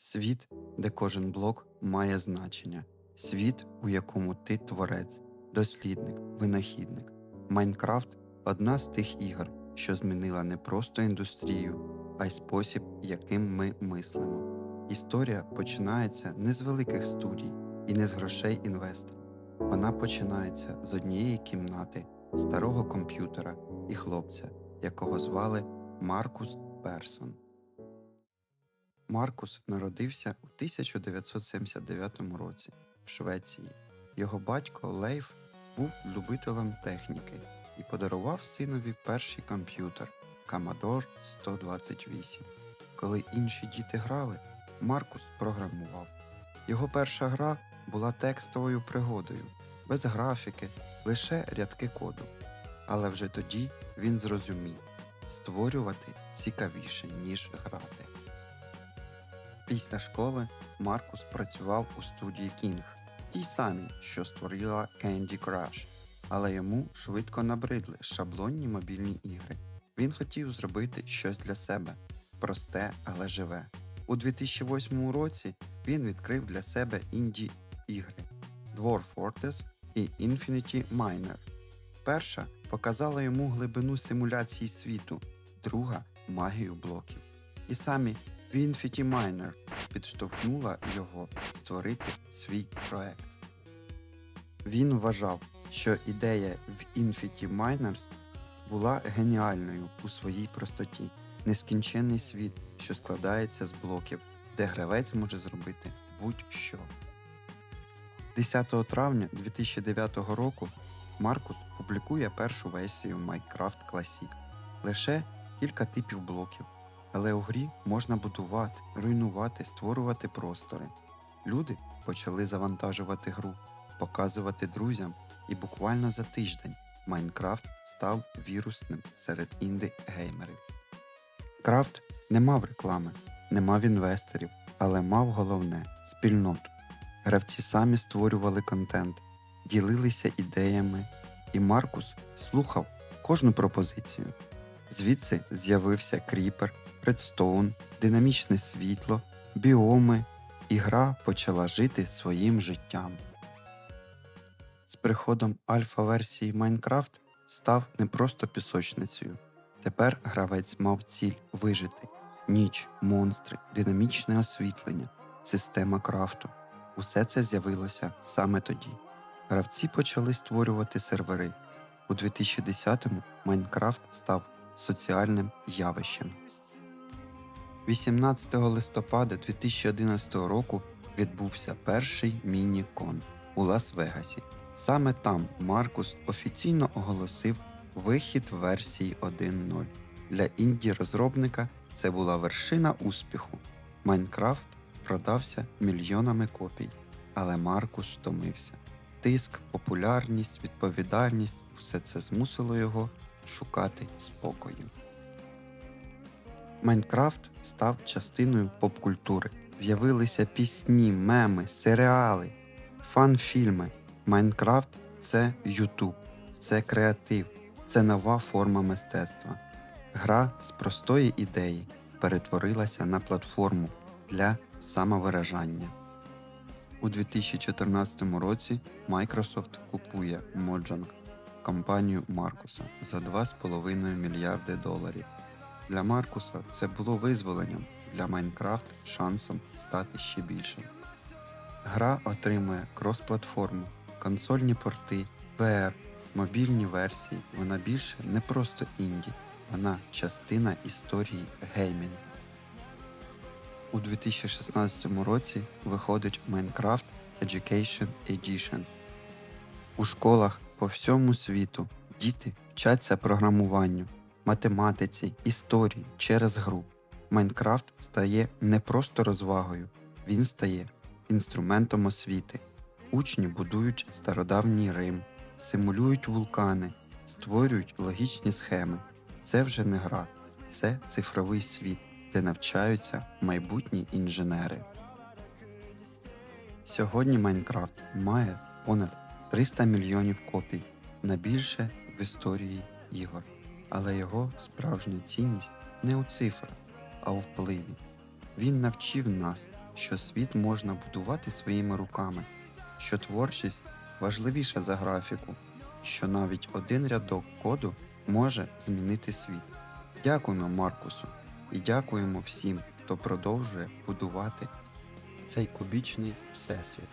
Світ, де кожен блок має значення, світ, у якому ти творець, дослідник, винахідник. Майнкрафт одна з тих ігор, що змінила не просто індустрію, а й спосіб, яким ми мислимо. Історія починається не з великих студій і не з грошей інвестора. Вона починається з однієї кімнати, старого комп'ютера і хлопця, якого звали Маркус Персон. Маркус народився у 1979 році в Швеції. Його батько Лейф був любителем техніки і подарував синові перший комп'ютер Commodore 128. Коли інші діти грали, Маркус програмував. Його перша гра була текстовою пригодою, без графіки, лише рядки коду. Але вже тоді він зрозумів створювати цікавіше, ніж грати. Після школи Маркус працював у студії King, тій самій, що створила Candy Crush, але йому швидко набридли шаблонні мобільні ігри. Він хотів зробити щось для себе просте, але живе. У 2008 році він відкрив для себе інді ігри Dwarf Fortress і Infinity Miner. Перша показала йому глибину симуляції світу, друга магію блоків. І самі Infinity Miner підштовхнула його створити свій проект. Він вважав, що ідея в Infinity Miners була геніальною у своїй простоті, нескінченний світ, що складається з блоків, де гравець може зробити будь-що. 10 травня 2009 року Маркус публікує першу версію Minecraft Classic. Лише кілька типів блоків, але у грі можна будувати, руйнувати, створювати простори. Люди почали завантажувати гру, показувати друзям, і буквально за тиждень Майнкрафт став вірусним серед інди-геймерів. Крафт не мав реклами, не мав інвесторів, але мав головне спільноту. Гравці самі створювали контент, ділилися ідеями, і Маркус слухав кожну пропозицію. Звідси з'явився кріпер, редстоун, динамічне світло, біоми, і гра почала жити своїм життям. З приходом альфа-версії Майнкрафт став не просто пісочницею. Тепер гравець мав ціль вижити: ніч, монстри, динамічне освітлення, система крафту. Усе це з'явилося саме тоді. Гравці почали створювати сервери. У 2010-му Майнкрафт став соціальним явищем. 18 листопада 2011 року відбувся перший міні-кон у Лас-Вегасі. Саме там Маркус офіційно оголосив вихід версії 1.0. Для інді-розробника це була вершина успіху. Майнкрафт продався мільйонами копій, але Маркус втомився. Тиск, популярність, відповідальність усе це змусило його шукати спокою. Майнкрафт став частиною поп-культури. З'явилися пісні, меми, серіали, фан-фільми. Майнкрафт це Ютуб, це креатив, це нова форма мистецтва. Гра з простої ідеї перетворилася на платформу для самовиражання. У 2014 році Microsoft купує Mojang, компанію Маркуса, за 2,5 мільярди доларів. Для Маркуса це було визволенням, для Майнкрафт шансом стати ще більшим. Гра отримує крос-платформу, консольні порти, VR, мобільні версії. Вона більше не просто інді, вона частина історії геймінгу. У 2016 році виходить Minecraft Education Edition. У школах по всьому світу діти вчаться програмуванню, математиці, історії через гру. Майнкрафт стає не просто розвагою, він стає інструментом освіти. Учні будують стародавній Рим, симулюють вулкани, створюють логічні схеми. Це вже не гра, це цифровий світ, де навчаються майбутні інженери. Сьогодні Майнкрафт має понад 300 мільйонів копій, найбільше в історії ігор. Але його справжня цінність не у цифрах, а у впливі. Він навчив нас, що світ можна будувати своїми руками, що творчість важливіша за графіку, що навіть один рядок коду може змінити світ. Дякуємо Маркусу і дякуємо всім, хто продовжує будувати цей кубічний всесвіт.